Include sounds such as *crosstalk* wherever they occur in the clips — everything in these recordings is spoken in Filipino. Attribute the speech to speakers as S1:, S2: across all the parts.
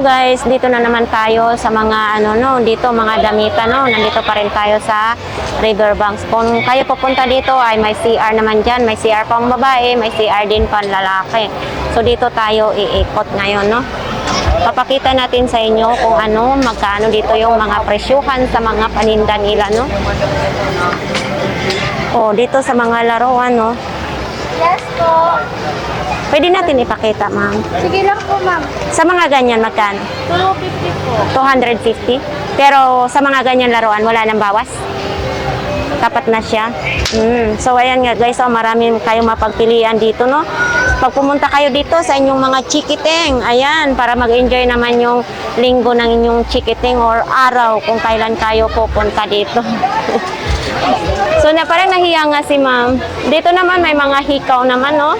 S1: Guys, dito na naman tayo sa mga ano no, dito mga damitan no. Nandito pa rin tayo sa Riverbanks. Kung kayo pupunta dito ay may CR naman diyan, may CR pang babae, may CR din pang lalaki. So dito tayo iikot ngayon no. Papakita natin sa inyo kung ano, magkano dito yung mga presyuhan sa mga paninda nila no. Oh, dito sa mga laruan no.
S2: Yes po.
S1: Pwede natin ipakita, ma'am.
S2: Sige lang po, ma'am.
S1: Sa mga ganyan, magkano?
S2: 250 po.
S1: 250. Pero sa mga ganyan laruan, wala nang bawas. Tapat na siya. Mm. So, ayan nga guys, oh, marami kayong mapagpilian dito, no? Pag pumunta kayo dito sa inyong mga chikiteng, ayan, para mag-enjoy naman yung linggo ng inyong chikiteng or araw kung kailan kayo pupunta dito. *laughs* so, na parang nahiya nga si ma'am. Dito naman may mga hikaw naman, no?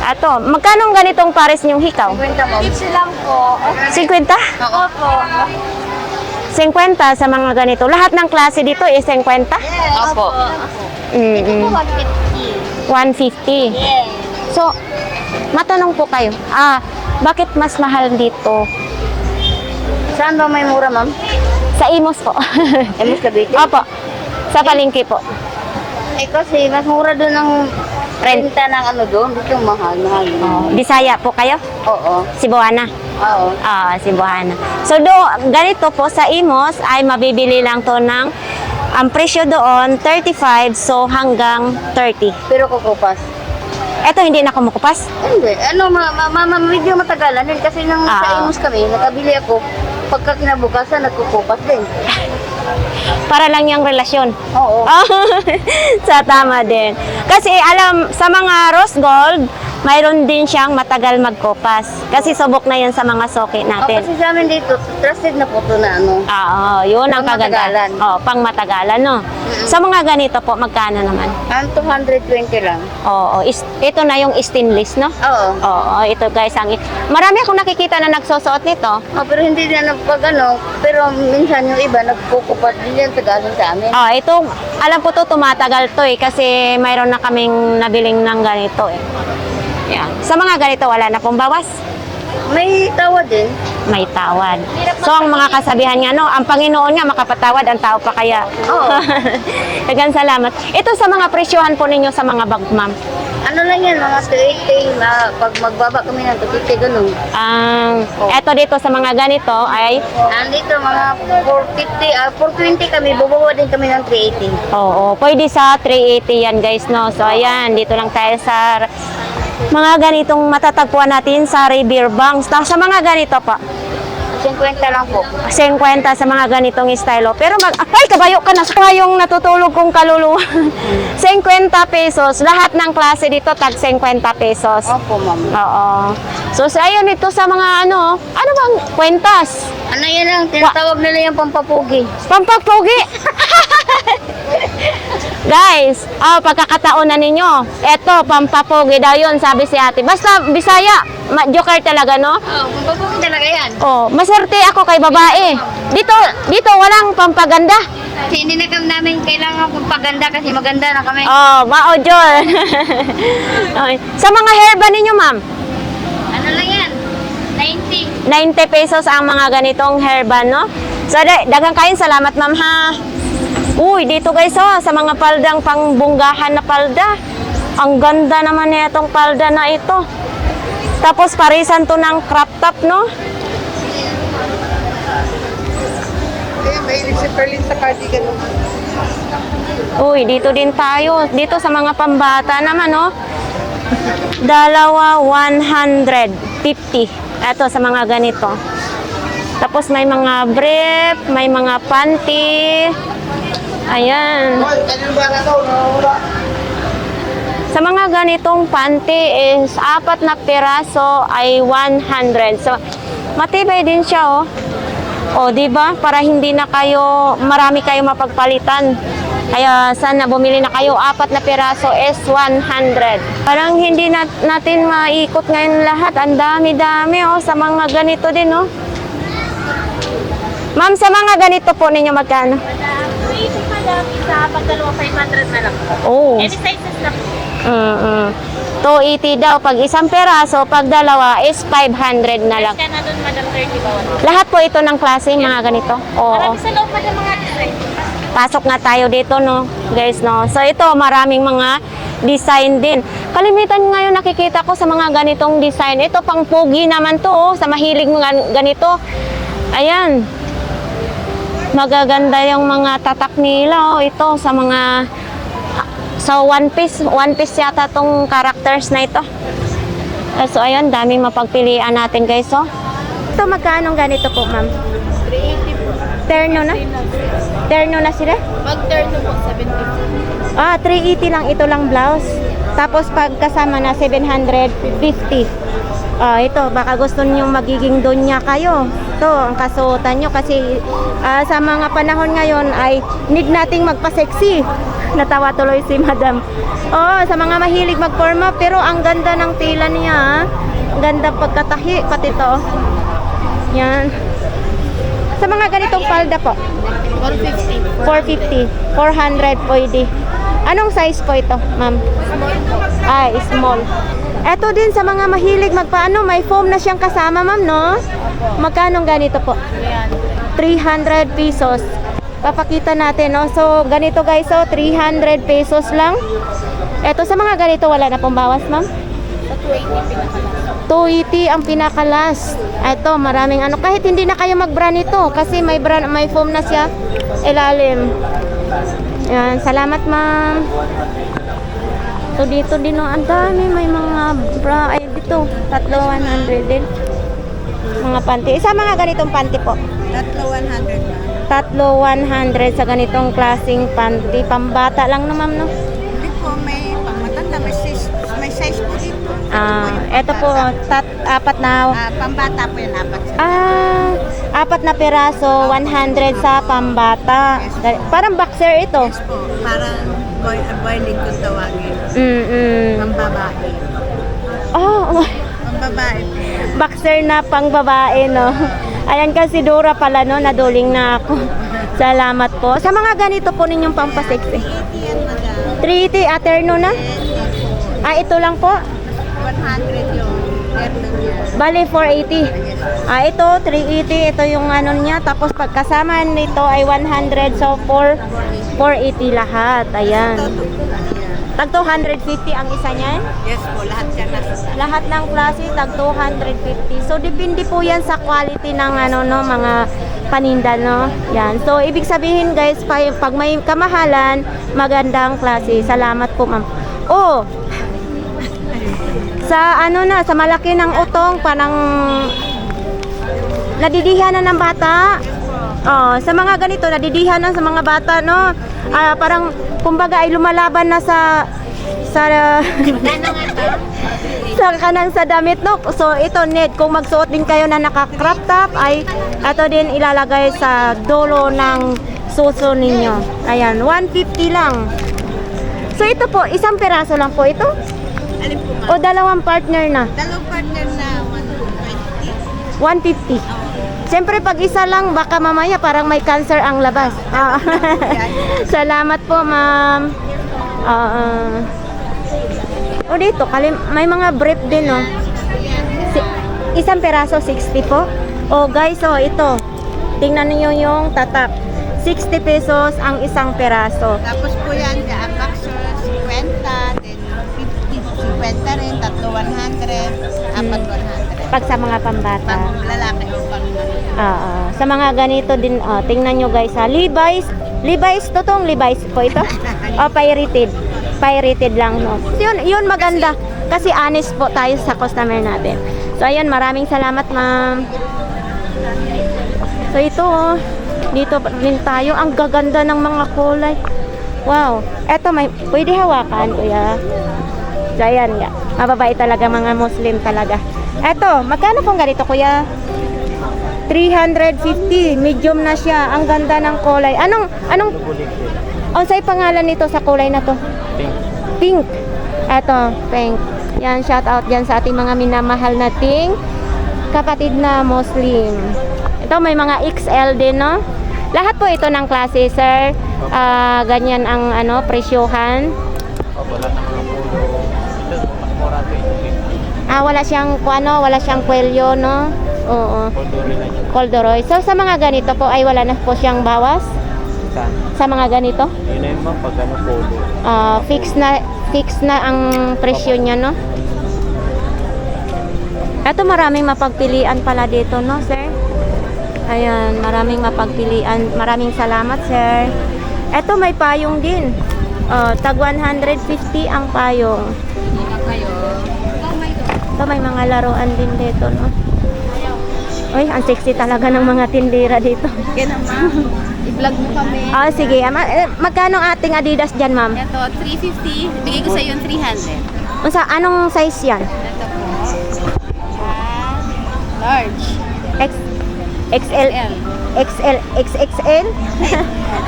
S1: Ato, magkano ang ganitong pares niyong hikaw?
S2: 50 mo. 50 lang po.
S1: 50?
S2: Oo po.
S1: 50 sa mga ganito. Lahat ng klase dito is 50?
S2: Opo.
S1: Mm-mm.
S2: 150.
S1: 150.
S2: Yes.
S1: So, matanong po kayo, ah, bakit mas mahal dito?
S2: Saan ba may mura, ma'am?
S1: Sa Imos po.
S2: Emis Cavite?
S1: Opo. Sa palengke po.
S2: Eh kasi mas mura doon ang. Renta ng ano doon. Dito mahal, mahal.
S1: Bisaya po kayo?
S2: Oo.
S1: Cebuana.
S2: Oo.
S1: Ah, Cebuana. So, do, ganito po sa Imos ay mabibili lang to ng ang presyo doon 35 so hanggang 30.
S2: Pero kukupas.
S1: Ito hindi na kumukupas.
S2: Hindi. Ano, ma, ma, ma, ma- medyo matagalan din. Kasi nang
S1: Ah.
S2: sa Imus kami, nakabili ako. Pagka kinabukasan, nagkukupas din. *laughs*
S1: Para lang yung relasyon.
S2: Oo.
S1: Ah, *laughs* sa tama din. Kasi alam, sa mga rose gold, mayroon din siyang matagal magkopas. Kasi subok na yan sa mga soki
S2: Oh,
S1: natin.
S2: kasi sa amin dito, trusted na po to na ano.
S1: Ah, Oo, yun ang
S2: Pang
S1: kagandahan.
S2: matagalan.
S1: Oh, pang matagalan, no? Sa mga ganito po, magkano naman?
S2: Ang 220 lang.
S1: Oo, is, ito na yung stainless, no?
S2: Oo.
S1: Oo, ito guys, ang marami akong nakikita na nagsusuot nito.
S2: Oh, pero hindi na nagpag ano, pero minsan yung iba nagkukupat din yan Tagalog sa amin.
S1: Ah, ito, alam ko to tumatagal to eh kasi mayroon na kaming nabiling ng ganito eh. Yan. Sa mga ganito wala na pong bawas.
S2: May tawa din.
S1: May tawad. So ang mga kasabihan nga no, ang Panginoon nga makapatawad, ang tao pa kaya.
S2: Oo. *laughs*
S1: Dagan salamat. Ito sa mga presyohan po ninyo sa mga bag, ma'am.
S2: Ano lang yan, mga 280, na pag magbaba kami ng 250, ganun.
S1: Ang eto dito sa mga ganito ay
S2: Andito, mga 450, ah, 420 kami, bubawa din kami ng 380.
S1: Oo, pwede sa 380 yan guys, no? So, ayan, dito lang tayo sa mga ganitong matatagpuan natin sa River Banks. Tapos sa mga ganito pa,
S2: 50 lang po.
S1: 50 sa mga ganitong estilo. Pero mag, ay, kabayo ka na sa yung natutulog kong kaluluwa. *laughs* 50 pesos. Lahat ng klase dito, tag 50 pesos.
S2: Opo, ma'am.
S1: Oo. So, sa ayun, ito sa mga ano, ano bang kwentas?
S2: Ano yan lang, tinatawag nila yung pampapugi.
S1: Pampapogi! *laughs* Guys, oh, pagkakataon na ninyo. Eto, pampapogi daw yun, sabi si ate. Basta, Bisaya, ma- joker talaga, no?
S2: Oo, oh, pampapugi talaga yan.
S1: Oh, maserte ako kay babae. Dito, dito walang pampaganda.
S2: Kasi hindi na kami namin kailangan pampaganda kasi maganda na kami.
S1: Oh, maojol. *laughs* okay. Sa mga hair ba ninyo, ma'am?
S2: Ano lang yan? 90.
S1: 90 pesos ang mga ganitong hairband, no? So, da- dagang kain. Salamat, ma'am, ha? Uy, dito guys, oh, sa mga paldang pangbunggahan na palda. Ang ganda naman nitong palda na ito. Tapos, parisan to ng crop top, no?
S3: Kaya mahilig si Perlin sa cardigan.
S1: Uy, dito din tayo. Dito sa mga pambata naman, no? Dalawa, 150. Ito sa mga ganito. Tapos may mga brief, may mga panty. Ayan. Sa mga ganitong panty is apat na piraso ay 100. So, matibay din siya, oh. O, di ba? Para hindi na kayo, marami kayo mapagpalitan. Kaya sana bumili na kayo apat na piraso is 100. Parang hindi na, natin maikot ngayon lahat. Ang dami-dami oh, sa mga ganito din oh. Ma'am, sa mga ganito po ninyo magkano?
S4: Sa pagdalawa 500 na lang po.
S1: Oh.
S4: Any sizes na po.
S1: Mm-mm. 280 daw pag isang peraso, pag dalawa is 500 na lang.
S2: Kaya na doon, Madam 30 bawat.
S1: Lahat po ito ng klase, mga ganito. Oo.
S2: sa loob, Madam, mga design.
S1: Pasok nga tayo dito, no, guys, no. So ito, maraming mga design din. Kalimitan ngayon nakikita ko sa mga ganitong design. Ito pang pogi naman to, oh, sa mahilig mga ganito. Ayan. Magaganda yung mga tatak nila, oh, ito sa mga sa One Piece, One Piece yata tong characters na ito. Eh, So ayun, daming mapagpilian natin, guys, oh. Ito magkano ganito po, ma'am?
S2: 380 po.
S1: Terno na? Terno na sila?
S2: Pag turn po, 750.
S1: Ah, 380 lang ito lang blouse. Tapos pag kasama na 750. Ah, ito baka gusto niyo magiging donya kayo. Ito ang kasuotan niyo kasi ah, sa mga panahon ngayon ay need nating magpa-sexy. *laughs* Natawa tuloy si Madam. Oh, sa mga mahilig magporma pero ang ganda ng tila niya. ah. Ang ganda pagkatahi pati to. Yan. Sa mga ganitong palda po.
S2: 150.
S1: 450. 400 pwede. Anong size po ito, ma'am? Ah, small. Ito din sa mga mahilig magpaano, may foam na siyang kasama, ma'am, no? Magkano ganito po?
S2: Ayan.
S1: 300 pesos. Papakita natin, no? So, ganito guys, so 300 pesos lang. Ito sa mga ganito, wala na pong bawas, ma'am?
S2: Sa 280 pinakalas.
S1: 280 ang pinakalas. Ito, maraming ano. Kahit hindi na kayo mag-bra nito kasi may bra, may foam na siya ilalim. Yan, salamat ma'am. So dito din oh, ang dami may mga bra ay dito, tatlo 100 din. Mga panty. Isa mga ganitong panty po.
S3: Tatlo 100 na.
S1: Tatlo 100 sa ganitong klasing panty. Pambata lang no ma'am no.
S3: Hindi po, may pangmatanda, may size, may size po dito.
S1: Ah, eto po tat, apat na
S3: Ah, pambata po yan, apat.
S1: Ah, apat na piraso, 100 sa pambata. Parang boxer ito.
S3: Yes po, parang boy, boy link kung tawagin.
S1: Mm-mm.
S3: Pambabae.
S1: Oh,
S3: Pambabae po.
S1: boxer na pang babae, no? Ayan kasi Dora pala, no? Naduling na ako. *laughs* Salamat po. Sa mga ganito po ninyong pampasexy.
S3: 80 yan, madam.
S1: 380 aterno na? Ah, ito lang po.
S3: 100 yung terno niya.
S1: Bali, 480. Ah, ito, 380. Ito yung ano niya. Tapos pagkasama nito ay 100. So, 4, 480 lahat. Ayan. Tag 250 ang isa niyan.
S3: Yes po, lahat yan nasa
S1: Lahat ng klase tag 250. So depende po 'yan sa quality ng ano no mga paninda no. Yan. So ibig sabihin guys, pa- pag may kamahalan, magandang klase. Salamat po, ma'am. Oh. Sa ano na, sa malaki ng utong parang nadidihan na ng bata. Oh, sa mga ganito nadidihan na sa mga bata no. Ah, parang kumbaga ay lumalaban na sa sa *laughs* sa kanang sa damit no. So ito net kung magsuot din kayo na naka-crop top ay ito din ilalagay sa dulo ng suso ninyo. Ayan, 150 lang. So ito po, isang peraso lang po ito
S3: Alin po
S1: o dalawang partner na.
S3: Dalawang partner na 120.
S1: 150. Siyempre pag isa lang baka mamaya parang may cancer ang labas. Ah. *laughs* Salamat po, ma'am. Ah. o dito, kalim may mga brief din, no. Si- isang peraso 60 po. O guys, oh ito. Tingnan niyo yung tatak. 60 pesos ang isang peraso.
S3: Tapos po yan, 100, apat 100.
S1: Pag sa mga pambata.
S3: Pag lalaki o pang
S1: Oo. Sa mga ganito din, oh, tingnan nyo guys ha. Levi's, Levi's, totoong Levi's po ito. *laughs* O, pirated. Pirated lang, no. So, yun, yun maganda. Kasi honest po tayo sa customer natin. So, ayun, maraming salamat, ma'am. So, ito, oh. Dito rin tayo. Ang gaganda ng mga kulay. Wow. Eto, may, pwede hawakan, kuya. So, ayan, ya. Mababait talaga mga Muslim talaga. Eto, magkano pong ganito, kuya? 350. Medium na siya. Ang ganda ng kulay. Anong, anong, ang sa'yo pangalan nito sa kulay na to? Pink. Pink. Eto, pink. Yan, shout out yan sa ating mga minamahal na ting kapatid na Muslim. Ito, may mga XL din, no? Lahat po ito ng klase, sir. Ah, ganyan ang ano, presyohan.
S4: Pag wala na mga 20.
S1: Wala siyang, ano, wala siyang kwelyo, no? Oo. Corduroy. So, sa mga ganito po ay wala na po siyang bawas?
S4: Saan?
S1: Sa mga ganito?
S4: Yun na pag ano polo.
S1: Ah, fix na fix na ang presyo niya, no? Ito maraming mapagpilian pala dito, no, sir? Ayan, maraming mapagpilian. Maraming salamat, sir. Ito may payong din. Oh, tag 150 ang payong. Ito may mga laruan din dito, no? Uy, ang sexy talaga ng mga tindera dito.
S3: Ganun ma'am. I-vlog mo kami.
S1: Ah, sige. Ah, ma- eh, magkano ang ating Adidas dyan, ma'am?
S3: Ito, 350. Bigay ko sa iyo yung 300.
S1: Unsa anong size yan?
S3: Ito po. Ah, large.
S1: X XL
S3: L.
S1: XL XXL?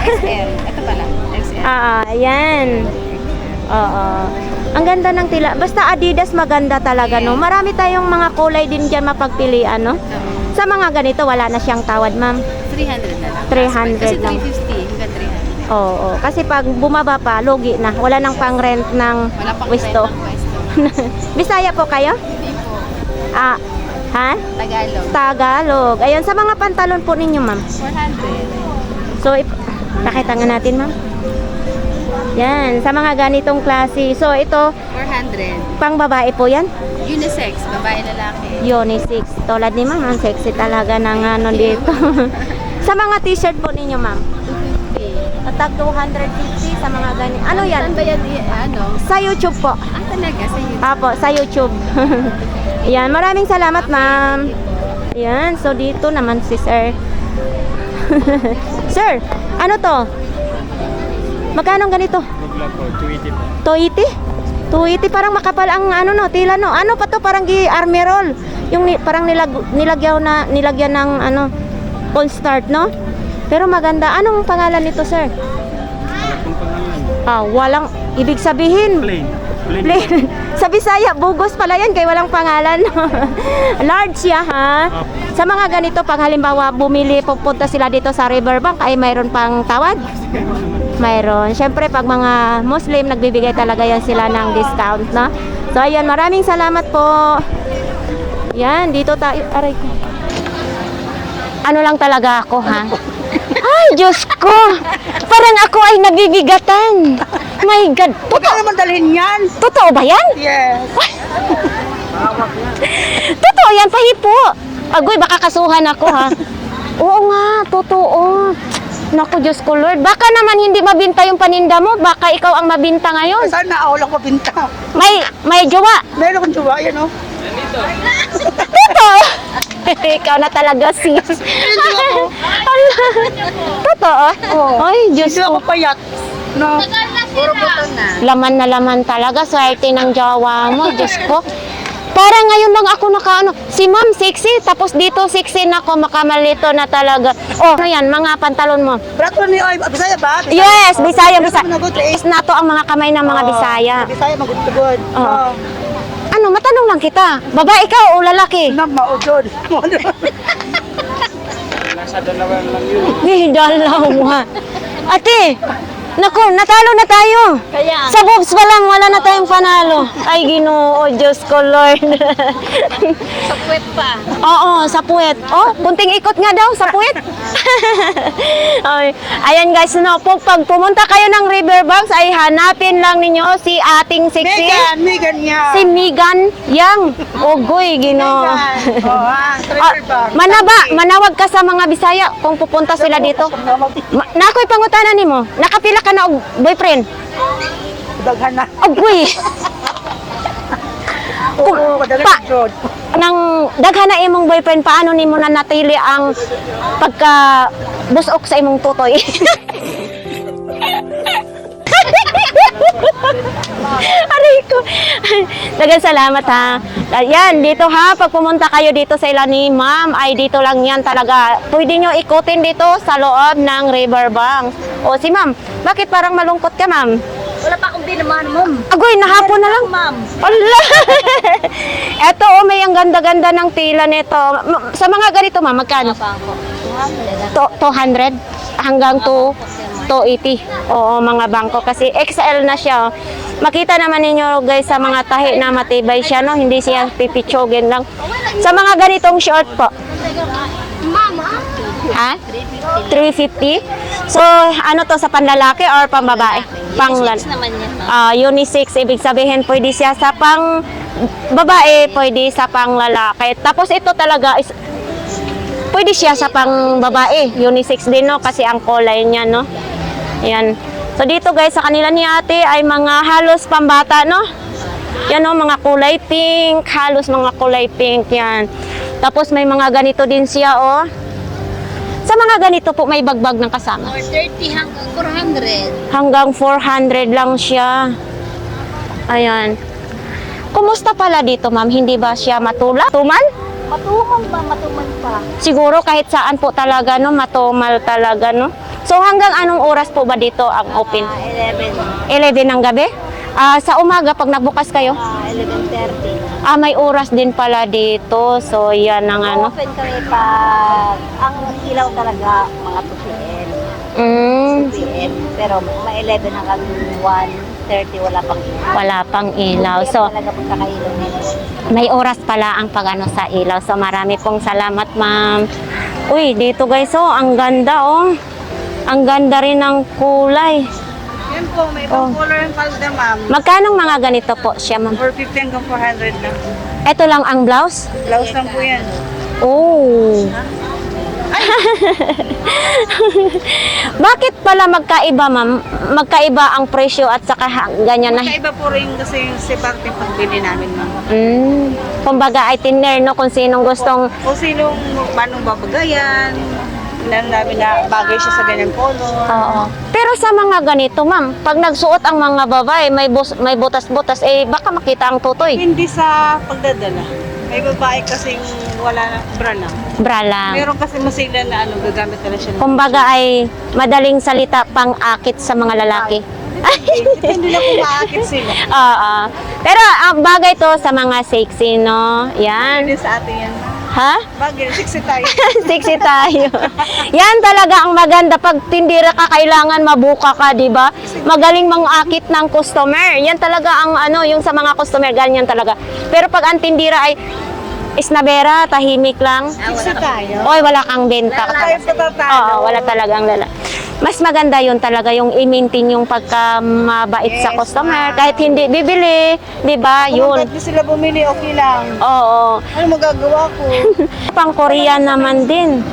S3: XL. Ito pala. XL.
S1: ah, ayan. Oo. Ang ganda ng tila. Basta Adidas maganda talaga, no? Marami tayong mga kulay din dyan mapagpilian, no? Sa mga ganito, wala na siyang tawad, ma'am.
S3: 300 na lang.
S1: 300
S3: Kasi
S1: lang.
S3: 350 hanggang 300.
S1: Oo. Kasi pag bumaba pa, lugi na. Wala nang pang-rent ng
S3: Wala pang
S1: wisto.
S3: rent ng pwesto. *laughs*
S1: Bisaya po kayo?
S3: Hindi po.
S1: Ah, ha?
S3: Tagalog.
S1: Tagalog. Ayun, sa mga pantalon po ninyo, ma'am.
S3: 400.
S1: So, ip- pakita nga natin, ma'am. Yan, sa mga ganitong klase. So, ito,
S3: 400.
S1: pang babae po yan.
S3: Unisex. Babae, lalaki.
S1: Unisex. Tulad ni ma'am, ang sexy talaga ng ano dito. *laughs* sa mga t-shirt po ninyo, ma'am.
S3: 250.
S1: Tag 250 sa mga ganito. Ano yan?
S3: Saan ba yan? i- Ano?
S1: Sa YouTube po.
S3: Ah, talaga? Sa YouTube.
S1: Apo, sa YouTube. *laughs* yan, maraming salamat, ma'am. Yan, so dito naman si sir. *laughs* sir, ano to? Magkano ganito?
S4: Mag-vlog ko, 280 po.
S1: 280? 280 parang makapal ang ano no, tila no. Ano pa to parang gi army roll. Yung ni, parang nilag, nilagyaw na nilagyan ng ano on start no. Pero maganda. Anong pangalan nito, sir?
S4: Wala pong pangalan.
S1: Ah, walang ibig sabihin.
S4: Plain. Plain.
S1: Plain. *laughs* Sa Bisaya, bugos pala yan kay walang pangalan. *laughs* Large siya ha. Sa mga ganito, pag halimbawa bumili, pupunta sila dito sa Riverbank, ay mayroon pang tawad? Mayroon. Siyempre, pag mga Muslim, nagbibigay talaga yan sila ng discount, no? So, ayan, maraming salamat po. Yan, dito tayo. Aray ko. Ano lang talaga ako, ha? *laughs* Ay, Diyos ko! Parang ako ay nabibigatan. My God. Totoo,
S2: naman dalhin yan.
S1: totoo ba yan?
S2: Yes.
S1: Totoo yan, pahipo. Agoy, baka kasuhan ako, ha? *laughs* Oo nga, totoo. Naku, Diyos ko, Lord. Baka naman hindi mabinta yung paninda mo. Baka ikaw ang mabinta ngayon.
S2: Sana ako lang mabinta.
S1: May, may jowa.
S2: Meron kong jowa, yan o.
S1: Totoo. *laughs* ikaw na talaga, sis. *laughs* Totoo? Ay, Diyos
S2: Hindi
S1: ko.
S2: ako payat. No.
S3: Puro buto na.
S1: Laman na laman talaga. Swerte ng jowa mo, Diyos ko. Para ngayon lang ako nakaano. Si ma'am, sexy. Tapos dito, sexy na ako. Makamalito na talaga. Oh, ano yan? Mga pantalon mo.
S2: Brato ni Oy, Bisaya ba? Bisaya.
S1: Yes, Bisaya, Bisaya.
S2: Managot eh.
S1: Is nato ang mga kamay ng mga
S2: Oo.
S1: Bisaya.
S2: Bisaya, magutugod.
S1: Oo. Ano, matanong lang kita. Babae ka o lalaki?
S2: Na maudod.
S4: Nasa dalawa lang yun. *laughs*
S1: Di, dalaw mo ha. Ate, naku, natalo na tayo.
S3: Kaya,
S1: Sa boobs pa lang, wala na tayong panalo. Ay, ginoo, Diyos ko, Lord. *laughs*
S3: sa puwet pa.
S1: Oo, sa puwet. Oh, kunting ikot nga daw sa puwet. *laughs* Ay, ayan guys, no, po, pag pumunta kayo ng Riverbanks, ay hanapin lang ninyo si ating sexy.
S2: Megan, Megan niya.
S1: Si Megan Yang. Ogoy, ginoo.
S2: Megan. Oo, *laughs* ah, bag.
S1: manaba, manawag ka sa mga Bisaya kung pupunta sila dito. Ma, nakoy pangutanan nimo. Nakapila ka na og boyfriend?
S2: Daghan na.
S1: Ogoy.
S2: Oo, kadaghan
S1: Pa- nang daghan na imong boyfriend paano nimo na natili ang pagka busok sa imong tutoy *laughs* *laughs* Aray ko. Dagan salamat ha. Yan, dito ha, pag pumunta kayo dito sa ilan ni ma'am, ay dito lang yan talaga. Pwede nyo ikutin dito sa loob ng riverbank. O si ma'am, bakit parang malungkot ka ma'am?
S3: Wala pa akong dinaman, ma'am.
S1: Agoy, nahapon na lang.
S3: Ma'am.
S1: Ala! *laughs* Eto, oh, may ang ganda-ganda ng tila nito. Sa mga ganito, ma'am, magkano? To, 200 hanggang to 280. Oo, mga bangko kasi XL na siya. Makita naman ninyo guys sa mga tahi na matibay siya, no? Hindi siya pipitsogin lang. Sa mga ganitong short po. Ha? 350? So, ano to sa panlalaki or pambabae? Pang
S2: naman yan.
S1: Ah, unisex, ibig sabihin pwede siya sa pang babae, pwede sa pang lalaki. Tapos ito talaga is pwede siya sa pang babae, unisex din no kasi ang kulay niya no. Yan. So dito guys sa kanila ni Ate ay mga halos pambata no. Yan no, mga kulay pink, halos mga kulay pink yan. Tapos may mga ganito din siya oh. Sa mga ganito po may bagbag ng kasama.
S2: 430 hanggang 400.
S1: Hanggang 400 lang siya. Ayan. Kumusta pala dito, ma'am? Hindi ba siya matula? Tumal?
S2: Matuman ba? Matuman pa.
S1: Siguro kahit saan po talaga, no? Matumal talaga, no? So hanggang anong oras po ba dito ang open?
S2: Ah, 11.
S1: 11 ng gabi? Ah, sa umaga, pag nagbukas kayo?
S2: Ah, 11.30.
S1: Ah, may oras din pala dito. So, yan ang ano.
S2: Open kami pag ang ilaw talaga mga 2 p.m.
S1: Mm,
S2: 2 p.m. Pero mga 11 hanggang 1.30 wala pang ilaw.
S1: wala pang ilaw. So,
S2: talaga pagkakailaw.
S1: May oras pala ang pagano sa ilaw. So marami pong salamat, ma'am. Uy, dito guys, oh, ang ganda, oh. Ang ganda rin ng kulay.
S3: Yan po, may ibang color yung palda, ma'am.
S1: Magkano mga ganito po siya, ma'am?
S3: 450 hanggang 400 lang.
S1: Ito lang ang blouse?
S3: Blouse lang po yan.
S1: Oh. *laughs* Bakit pala magkaiba, ma'am? Magkaiba ang presyo at saka ganyan na.
S3: Kaiba po rin kasi yung sipag yung pagbili namin, ma'am.
S1: Mm. Kumbaga, ay tiner, no? Kung sinong gustong
S3: Kung sinong manong babagayan, namin na bagay siya sa ganyang color.
S1: Oo. Pero sa mga ganito, ma'am, pag nagsuot ang mga babae, may bus, may butas-butas, eh baka makita ang tutoy.
S3: Hindi sa pagdadala. May babae kasing wala na bra lang.
S1: Bra lang.
S3: Meron kasi masila na ano, gagamit na lang siya. ng-
S1: Kumbaga ay madaling salita pang akit sa mga lalaki.
S3: Depende na *laughs* kung maakit sila.
S1: Oo. Pero ang bagay to sa mga sexy, no? Yan.
S3: Hindi sa atin yan.
S1: Ha?
S3: Bagay, sexy tayo. *laughs*
S1: sexy tayo. Yan talaga ang maganda. Pag tindira ka, kailangan mabuka ka, di ba? Magaling mangakit ng customer. Yan talaga ang ano, yung sa mga customer, ganyan talaga. Pero pag ang tindira ay isnabera, tahimik lang.
S3: Sexy tayo.
S1: Oy, wala kang benta.
S3: Wala tayong patatalo.
S1: Oo, wala talagang lala. Mas maganda yun talaga yung i-maintain yung pagka mabait sa
S3: Yes,
S1: customer.
S3: ma'am.
S1: Kahit hindi bibili, di ba?
S3: Kung
S1: Yun.
S3: tatlo sila bumili, okay lang.
S1: Oo.
S3: Ano magagawa ko? *laughs*
S1: Pang Korean naman din.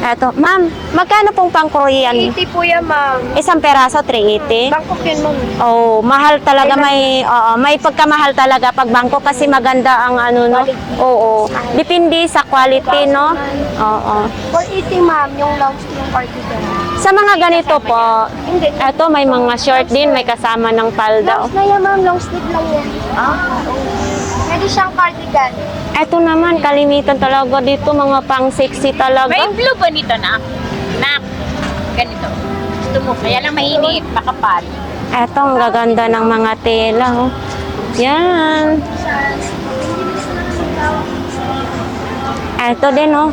S1: Eto, ma'am, magkano pong pang Korean?
S2: 80 po yan, ma'am.
S1: Isang peraso, 380?
S2: Bangkok yun, ma'am.
S1: Oh, mahal talaga may oo, may pagkamahal talaga pag bangko kasi maganda ang ano no. Oo. Depende sa quality no. Oo.
S2: 480, ma'am, yung long sleeve cardigan.
S1: Sa mga ganito po, eto may mga short din, may kasama ng palda.
S2: Longs na yan, ma'am. Long sleeve lang yan. Ah? Pwede siyang cardigan.
S1: Eto naman kalimitan talaga dito mga pang sexy talaga.
S5: May blue ba nito na? Na, ganito. Gusto mo, kaya lang mainit, makapal.
S1: Eto ang gaganda ng mga tela. Oh. Yan. Eto din oh.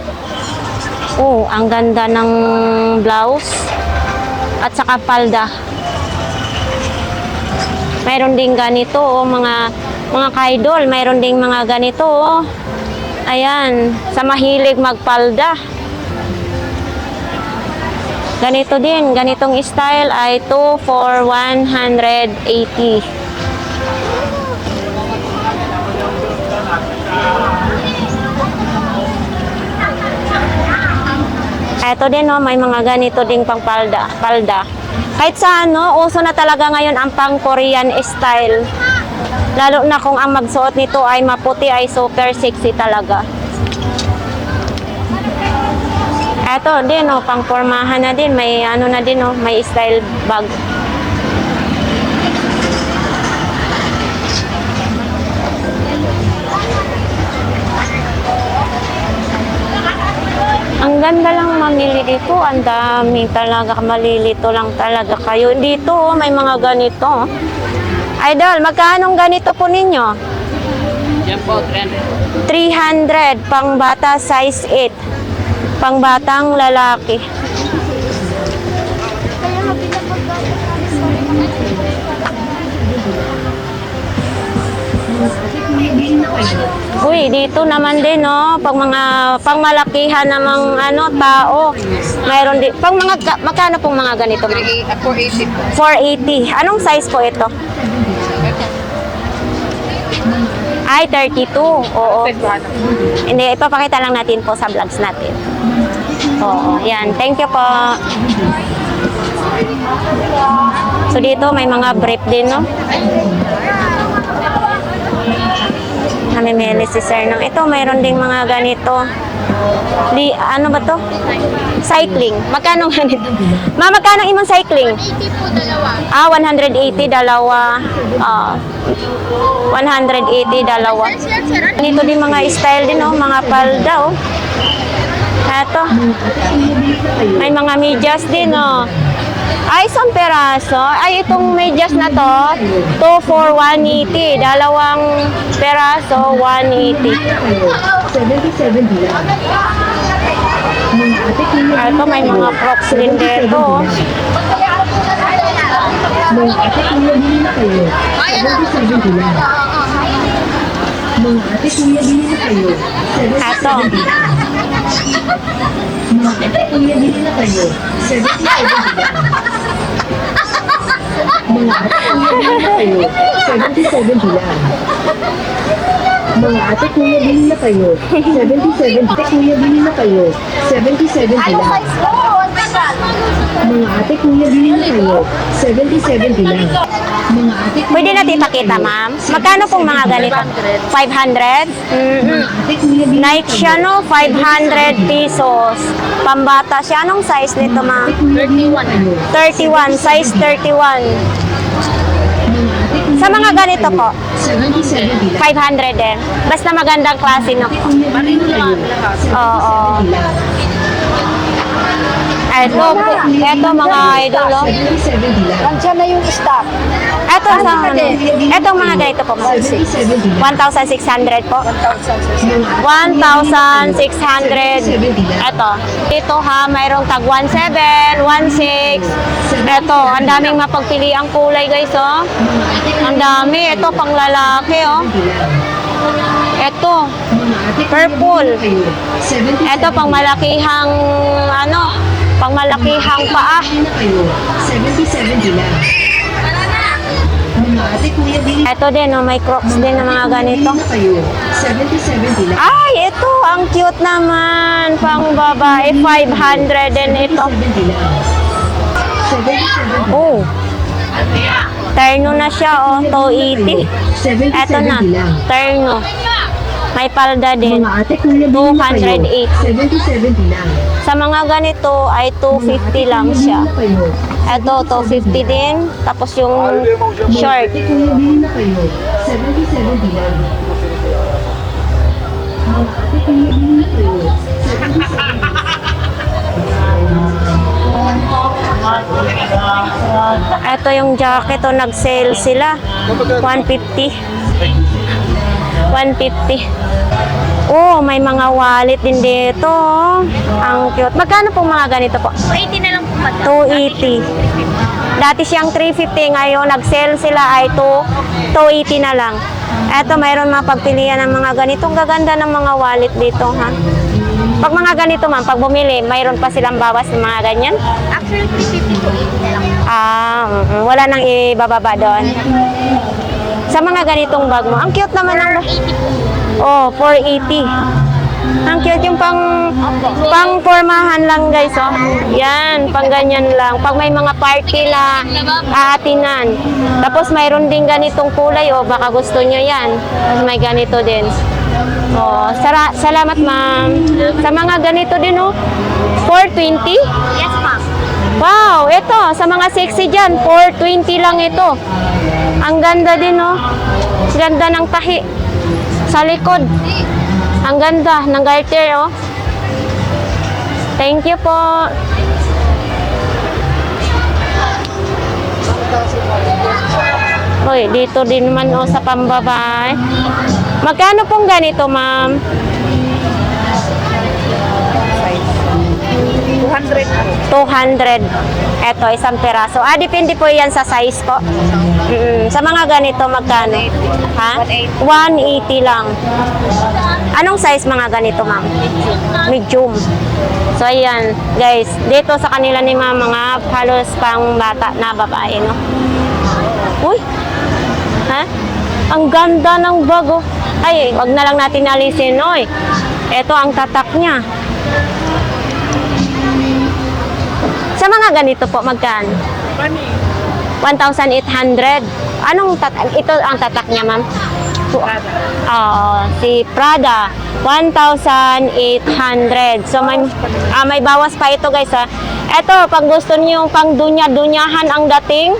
S1: Oh, ang ganda ng blouse at saka palda. Mayroon din ganito oh, mga mga kaidol, mayroon ding mga ganito oh. Ayan, sa mahilig magpalda. Ganito din, ganitong style ay 2 for 180. Eto din no, may mga ganito ding pang palda, palda. Kahit sa ano, uso na talaga ngayon ang pang Korean style. Lalo na kung ang magsuot nito ay maputi ay super sexy talaga. Eto din oh, pang pormahan na din, may ano na din oh, may style bag. Ang ganda lang mamili dito. Ang dami talaga. Malilito lang talaga kayo. Dito, oh, may mga ganito. Idol, magkano ganito po ninyo?
S4: Yan po, 300.
S1: 300 pang bata size 8. Pang batang lalaki. Uy, dito naman din, no? Pag mga pangmalakihan namang ano, tao, mayroon din. Pag mga, ga- magkano pong mga ganito? ma'am?
S3: 480 po.
S1: 480. Anong size po ito? Ay, 32. Oo. Hindi, ipapakita lang natin po sa vlogs natin. Oo, yan. Thank you po. So dito may mga brief din, no? Namimili si sir ng ito. Mayroon ding mga ganito. Li, ano ba to? Cycling. Magkano ganito? Ma, magkano imong cycling?
S5: 80 po dalawa.
S1: Ah, 180 dalawa. Ah, 180 dalawa. Dito din mga style din oh, mga palda oh. Eto. May mga medyas din oh. Ay, isang peraso. Ay, itong medyas na to, 2 for 180. Dalawang peraso, 180. Ito, may mga crocs din dito. oh. Ito.
S6: Mga ate kuya bili na kayo. 77 ate kuya bili na kayo. 77 bilang. Mga ate kuya bili na kayo. 77 bilang. Mga ate kuya
S1: Pwede natin ipakita, ma'am. Magkano pong mga ganito? 500? Mm-mm.
S6: ate kuya bili
S1: Nike siya, no? 500 pesos. Pambata siya. Anong size nito, ma'am?
S6: 31.
S1: 31. Size 31. Sa mga ganito po,
S6: 77 bilang.
S1: 500 din. Basta magandang klase, no?
S6: Bili na kayo.
S1: Ito, po, ito mga idol, oh.
S6: 77 bilang.
S3: Nandiyan na yung stock.
S1: Ito sa ano, etong mga ganito po, ma'am.
S6: 77 bilang.
S1: 1,600 po. 1,600. Ito. Ito ha, mayroong tag 17, 16. Ito, ang daming mapagpili ang kulay guys, oh. Ang dami. Ito, pang lalaki, oh. Ito, purple. Ito, pang malakihang, pang malakihang paa.
S6: Bili na kayo. 77 bilang. Mga ate kuya bili
S1: Ito din, oh, may crocs din na mga ganito.
S6: na kayo. 77 bilang.
S1: Ay, ito, ang cute naman. Pang babae, 500 din ito.
S6: 7 bilang. 77
S1: Oh. Terno na siya, oh. 280.
S6: 77
S1: Eto na. Terno. May palda din.
S6: Mga ate.
S1: 208.
S6: 77 bilang.
S1: Sa mga ganito ay 250 lang siya. Ito, 250 din. Tapos yung short.
S6: Ate kuya bili na kayo. 77 bilang. Mga ate kuya bili na kayo. 77
S1: Ito yung jacket, oh. Nag-sale sila. 150. 150. Oh, may mga wallet din dito. oh. Ang cute. Magkano pong mga ganito po?
S5: 80 na lang po madam.
S1: 280. Dati siyang 350 ngayon, nag-sale sila ay 2, 280 na lang. Eto, mayroon mga pagpilian ng mga ganitong gaganda ng mga wallet dito, ha? Pag mga ganito, ma'am, pag bumili, mayroon pa silang bawas ng mga ganyan?
S5: Actually, 350 po. 80 na lang.
S1: Ah, wala nang ibababa doon. Sa mga ganitong bag mo, ang cute naman ng...
S5: 80 po.
S1: Oh, 480. Ang cute yung pang pang formahan lang guys oh. Yan, pang ganyan lang. Pag may mga party la aatinan. Tapos mayroon din ganitong kulay oh, baka gusto niyo yan. Tapos may ganito din. Oh, sara- salamat ma'am. Sa mga ganito din oh. 420?
S5: Yes, ma'am.
S1: Wow, ito sa mga sexy diyan, 420 lang ito. Ang ganda din oh. Ganda ng tahi sa likod. Ang ganda ng garter, oh. Thank you po. Hoy, dito din naman oh sa pambabae. Magkano pong ganito, ma'am?
S3: 200 po.
S1: 200. Eto, isang peraso. Ah, depende po yan sa size po. Mm, sa mga ganito, magkano? Ha? 180 lang. Anong size mga ganito, ma'am? Medium. So, ayan, guys. Dito sa kanila ni ma'am, mga halos pang bata na babae, no? Uy! Ha? Ang ganda ng bago. Ay, wag na lang natin alisin, oy. Ito ang tatak niya. Sa mga ganito po, magkano? 1,800. Anong tatak? Ito ang tatak niya, ma'am? Prada. Oo, si Prada. 1,800. So, may, ah, may bawas pa ito, guys, ha? Ito, pag gusto niyo pang dunya-dunyahan ang dating,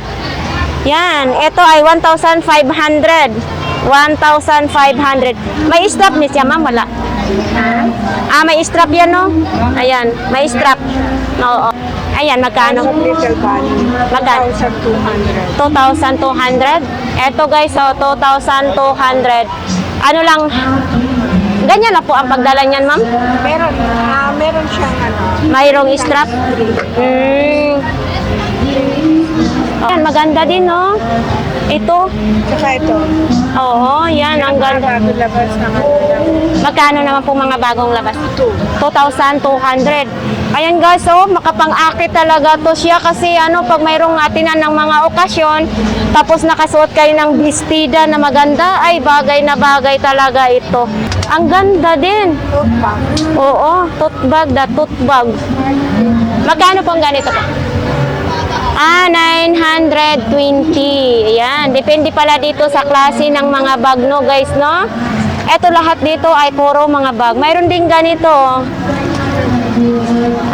S1: yan. Ito ay 1,500. 1,500. May strap ni siya, ma'am? Wala. Ah, may strap yan, no? Ayan, may strap. Oo. Ayan, magkano? Magkano? 2,200. Ito guys, so 2,200. Ano lang, ganyan na po ang pagdala niyan, ma'am?
S3: Meron, ah, meron siyang ano.
S1: Mayroong strap? Mm. Ayan, maganda din, no? Ito.
S3: Saka ito.
S1: Oo, yan, ang ganda.
S3: Bago labas ano.
S1: Magkano naman po mga bagong labas? 2,200. Ayan guys, oh, makapang-akit talaga to siya kasi ano, pag mayroong atinan ng mga okasyon, tapos nakasuot kayo ng bestida na maganda, ay bagay na bagay talaga ito. Ang ganda din. Oo, tote bag, da tote bag. Magkano pong ganito po? Ah, 920. Ayan, depende pala dito sa klase ng mga bag, no, guys, no? Ito lahat dito ay puro mga bag. Mayroon din ganito.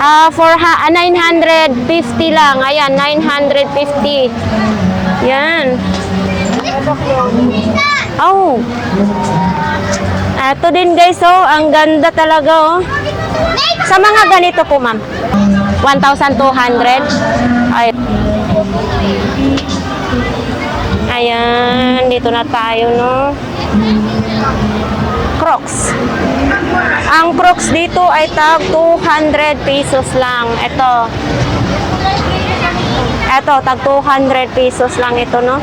S1: Ah, for ha- ah, 950 lang. Ayan, 950. Yan. Oh. Ito din guys, oh, ang ganda talaga, oh. Sa mga ganito po, ma'am. 1,200. Ay. Ayan, dito na tayo, no? Crocs. Ang Crocs dito ay tag 200 pesos lang. Ito. Ito, tag 200 pesos lang ito, no?